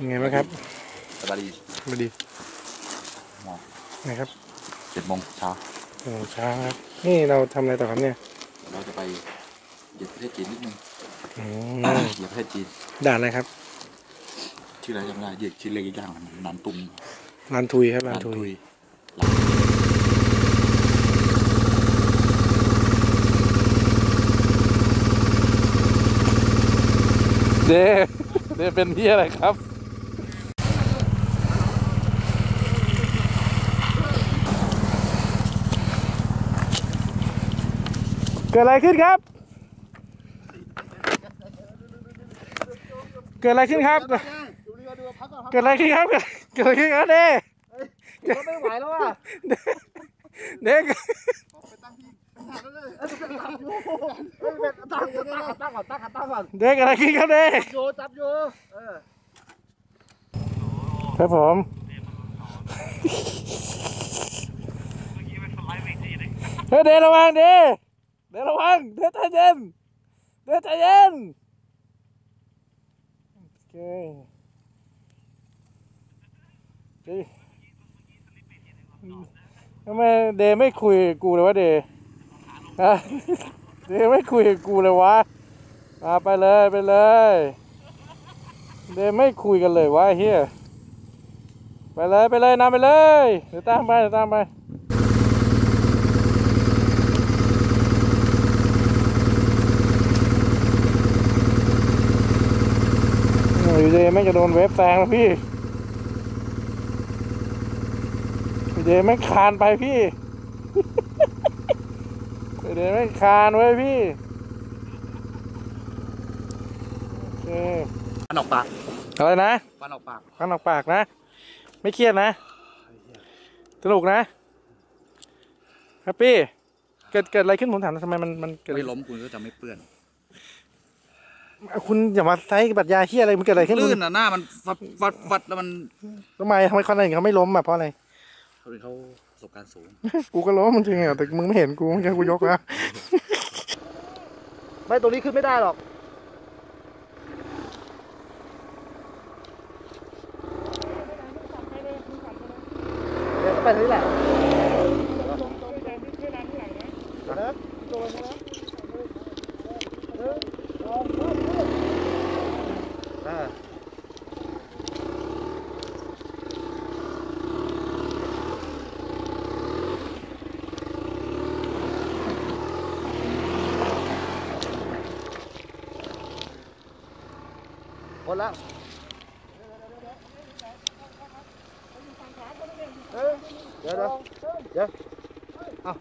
ยังไงบ้างครับสบายดีมาดีหมอนะครับเจ็ดโมงเช้าโอ้ช้าครับ นี่เราทำอะไรต่อครับเนี่ย เราจะไปเหยียบประเทศจีนนิดนึงอืมเหยียบประเทศจีน ด่านอะไรครับ ชื่ออะไรจำไม่ได้เหยียบชื่อเล็กอีกอย่างมันนันตุงลานทุยครับลานทุยเดเดเป็นที่อะไรครับ เกิดอะไรขึ้นครับ เกิดอะไรขึ้นครับเกิดอะไรขึ้นครับเกิดอะไรขึ้นครับเด้ก็ไม่ไหวแล้วอะเด็กตั้งตั้งตั้งก่อนตั้งก่อนตั้งก่อนเด็กอะไรขึ้นครับเด้โยจับโยเออครับผมเฮ้ยเดระวังเด เดระวังเดใจเย็นเดใจเย็นโอเคทำไมเดไม่คุยกูเลยวะเดเดไม่คุยกูเลยวะมาไปเลยไปเลย เดไม่คุยกันเลยวะเฮียไปเลยไปเลยนำไปเลยเดี๋ยวตามไปเดี๋ยวตามไปโอ้ย เดไม่งจะโดนเวฟแซงแล้วพี่เดไม่งคานไปพี่เดไม่งคานไว้ยพี่โอเคฟันออกปากอะไรนะฟันออกปากฟันออกปากนะ ไม่เครียดนะ สนุกนะแฮปปี้เกิดเกิดอะไรขึ้นผมถามหน่อยทำไมมันมันเกิดไม่ล้มคุณก็จะไม่เปื้อน คุณอย่ามาใช้บัตรยาเฮียอะไรมันเกิดอะไรขึ้นลื่นอะหน้ามันฟัดฟัดฟัดแล้วมันทำไมทำไมคนอื่นเขาไม่ล้มอะเพราะอะไรเขาเป็นเขาประสบการณ์สูง กูก็ล้มจริงอะแต่มึงไม่เห็นกูเมื่อกี้กูยกแล้วไม่ตรงนี้ขึ้นไม่ได้หรอกเดี๋ยวก็ไปทางนี้แหละ คนละเดี๋ยวเดี๋ยวเดี๋ยวเอา